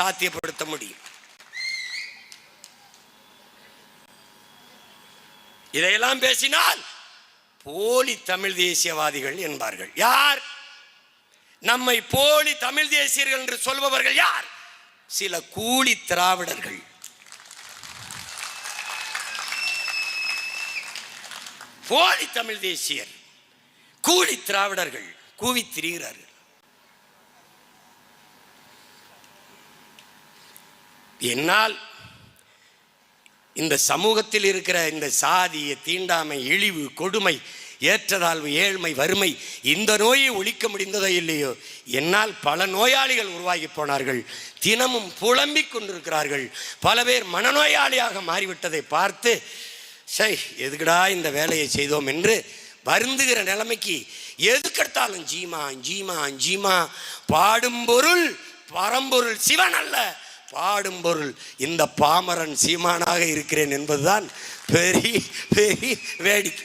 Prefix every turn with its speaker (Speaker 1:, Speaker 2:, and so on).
Speaker 1: சாத்தியப்படுத்த முடியும். இதையெல்லாம் பேசினால் போலி தமிழ் தேசியவாதிகள் என்பார்கள். யார்? நம்மை போலி தமிழ் தேசியர்கள் என்று சொல்பவர்கள் யார்? சில கூலி திராவிடர்கள். போலி தமிழ் தேசியர் கூலி திராவிடர்கள் கூவி திரிகிறார்கள். என்னால் இந்த சமூகத்தில் இருக்கிற இந்த சாதிய தீண்டாமை இழிவு கொடுமை ஏற்றதாழ்வு ஏழ்மை வறுமை இந்த நோயை ஒழிக்க முடிந்ததோ இல்லையோ? என்னால் பல நோயாளிகள் உருவாகி போனார்கள். தினமும் புலம்பிக் கொண்டிருக்கிறார்கள். பல பேர் மனநோயாளியாக மாறிவிட்டதை பார்த்து சை எதுக்குடா இந்த வேலையை செய்தோம்? என்று வருந்துகிற நிலைமைக்கு எதுக்கெடுத்தாலும் ஜீமா ஜீமா ஜீமா பாடும் பொருள் பரம்பொருள் சிவன் அல்ல. பாடும் பொருள். இந்த பாமரன் சீமானாக இருக்கிறேன் என்பதுதான் பெரிய பெரிய வேடிக்கை.